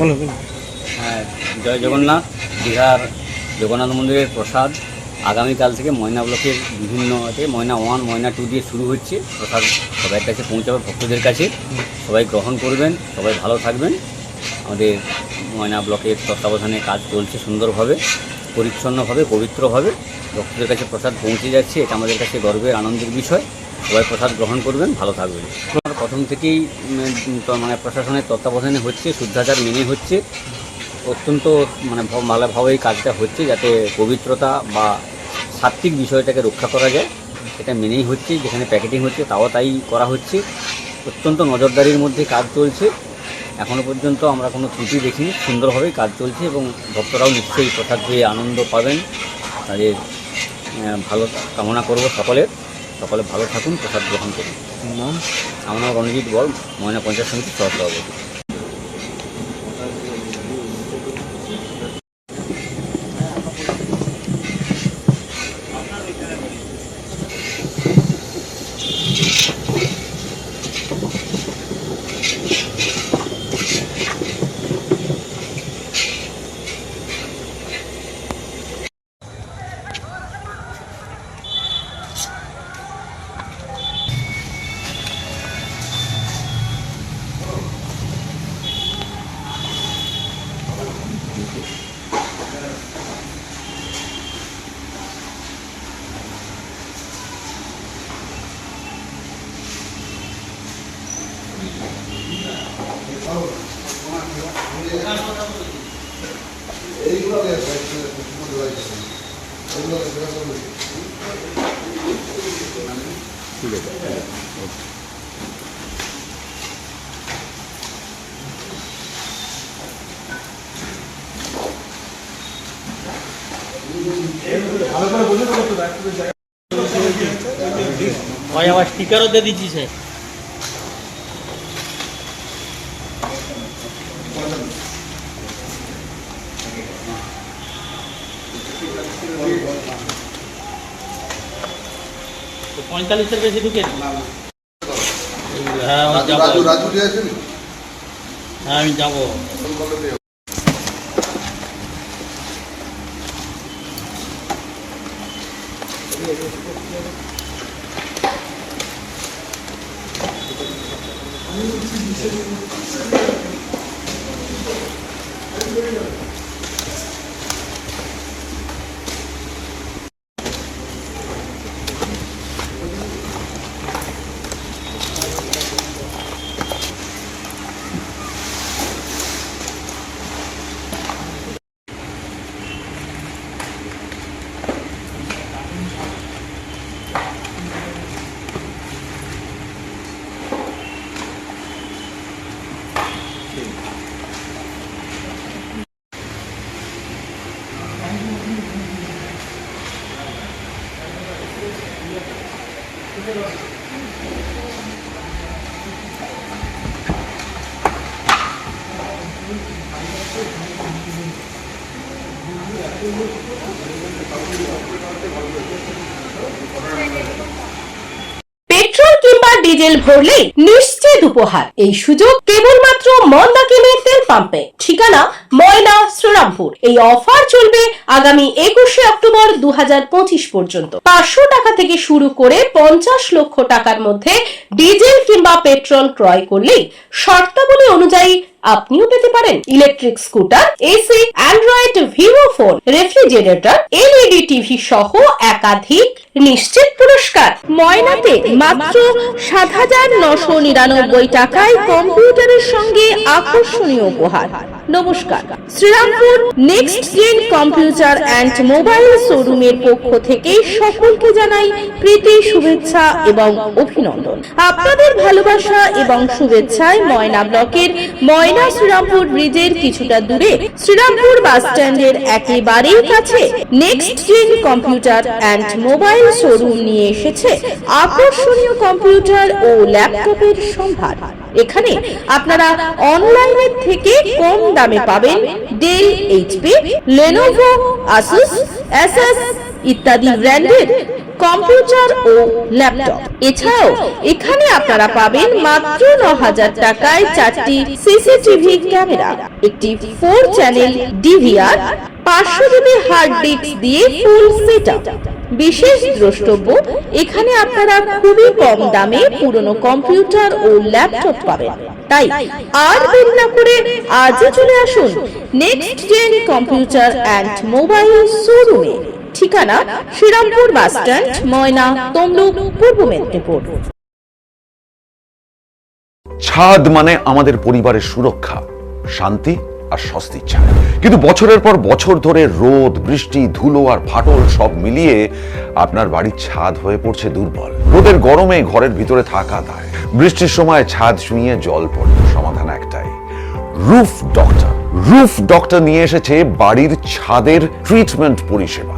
বলো হ্যাঁ জয় জগন্নাথ দীঘার জগন্নাথ মন্দিরের প্রসাদ। আগামীকাল থেকে ময়না ব্লকের বিভিন্ন ময়না ওয়ান, ময়না টু দিয়ে শুরু হচ্ছে। প্রসাদ সবার কাছে পৌঁছাবে ভক্তদের কাছে। সবাই গ্রহণ করবেন, সবাই ভালো থাকবেন। আমাদের ময়না ব্লকের তত্ত্বাবধানে কাজ চলছে সুন্দরভাবে, পরিচ্ছন্নভাবে, পবিত্রভাবে। ভক্তদের কাছে প্রসাদ পৌঁছে যাচ্ছে, এটা আমাদের কাছে গর্বের আনন্দের বিষয়। সবাই প্রসাদ গ্রহণ করবেন, ভালো থাকবেন। প্রথম থেকেই মানে প্রশাসনের তত্ত্বাবধানে হচ্ছে, শুদ্ধাচার মেনে হচ্ছে। অত্যন্ত মানে ভ- ভালোভাবে এই কাজটা হচ্ছে যাতে পবিত্রতা বা সাত্বিক বিষয়টাকে রক্ষা করা যায়। এটা মেনেই হচ্ছে, যেখানে প্যাকেটিং হচ্ছে তাও তাই করা হচ্ছে। অত্যন্ত নজরদারির মধ্যে কাজ চলছে। এখনও পর্যন্ত আমরা কোনো ত্রুটি দেখিনি, সুন্দরভাবেই কাজ চলছে এবং ভক্তরাও নিশ্চয়ই প্রসাদ পেয়ে আনন্দ পাবেন। তাদের ভালো কামনা করব সকলের। সকলে ভালো থাকুন, প্রসাদ গ্রহণ করুন। নাম? আমার নাম রণজিৎ বল। ময়না পঞ্চায়েত সমিতির সহসভাপতি ভাই আবার স্টিকারও দিয়ে দিচ্ছি সে তো পঁয়তাল্লিশের বেশি ঢুকে হ্যাঁ আমি যাবো রাজু রাজু দিয়ে আছেন হ্যাঁ আমি যাবো petrol কিংবা ডিজেল ভরলেই নিশ্চিত উপহার। এই সুযোগ কেবলমাত্র মন্দাকিনীর তেল পাম্পে। ঠিকানা ময়না, শ্রীরামপুর। এই অফার চলবে আগামী একুশে অক্টোবর দু হাজার পঁচিশ পর্যন্ত। পাঁচশো টাকা থেকে শুরু করে পঞ্চাশ লক্ষ টাকার মধ্যে ডিজেল কিংবা পেট্রোল ক্রয় করলেই শর্তাবলী অনুযায়ী আপনিও পেতে পারেন electric scooter AC android Vivo phone refrigerator LED TV সহ একাধিক নিশ্চিত পুরস্কার। ময়নাতে মাত্র সাত হাজার নশো নিরানব্বই টাকায় কম্পিউটারের সঙ্গে আকর্ষণীয় উপহার। নমস্কার। Serampore next gen computer and mobile শোরুমের পক্ষ থেকে সকলকে জানাই প্রীতি, শুভেচ্ছা এবং অভিনন্দন। আপনাদের ভালোবাসা এবং শুভেচ্ছায় ময়না ব্লকের ময়না শ্রীরামপুর ব্রিজের কিছুটা দূরে শ্রীরামপুর বাস স্ট্যান্ডের একেবারেই কাছে next gen computer and mobile showroom নিয়ে এসেছে আকর্ষণীয় কম্পিউটার ও ল্যাপটপের সম্ভার। এখানে আপনারা অনলাইনের থেকে কম দামে পাবেন ডেল এইচপি লেনোভো আসুস এসএস ইত্যাদি ব্র্যান্ডের কম্পিউটার ও ল্যাপটপ। এছাড়াও, এখানে আপনারা পাবেন মাত্র ন হাজার টাকায় চারটি সিসিটিভি ক্যামেরা, একটি ফোর চ্যানেল ডিভিআর, পাঁচশো জিবি হার্ড ডিস্ক দিয়ে ফুল সেটআপ। বিশেষ দ্রষ্টব্য, এখানে আপনারা খুবই কম দামে পুরনো কম্পিউটার ও ল্যাপটপ পাবেন। তাই আর দেরি না করে আজই চলে আসুন next gen computer and mobile শোরুমে ঠিকানা শ্রীরামপুর বাস স্ট্যান্ড, ময়না, তমলুক, পূর্ব মেদিনীপুর। ছাদ মানে আমাদের পরিবারের সুরক্ষা, শান্তি আর স্বস্তির ছাদ কিন্তু বছরের পর বছর ধরে রোদ, বৃষ্টি, ধুলো আর ফাটল সব মিলিয়ে আপনার বাড়ির ছাদ হয়ে পড়ছে দুর্বল। রোদের গরমে ঘরের ভিতরে থাকা দায়। বৃষ্টির সময় ছাদ ছুঁয়ে জল পড়ে, সমাধান একটাই। Roof doctor. রুফ ডক্টর নিয়ে এসেছে বাড়ির ছাদের ট্রিটমেন্ট পরিষেবা।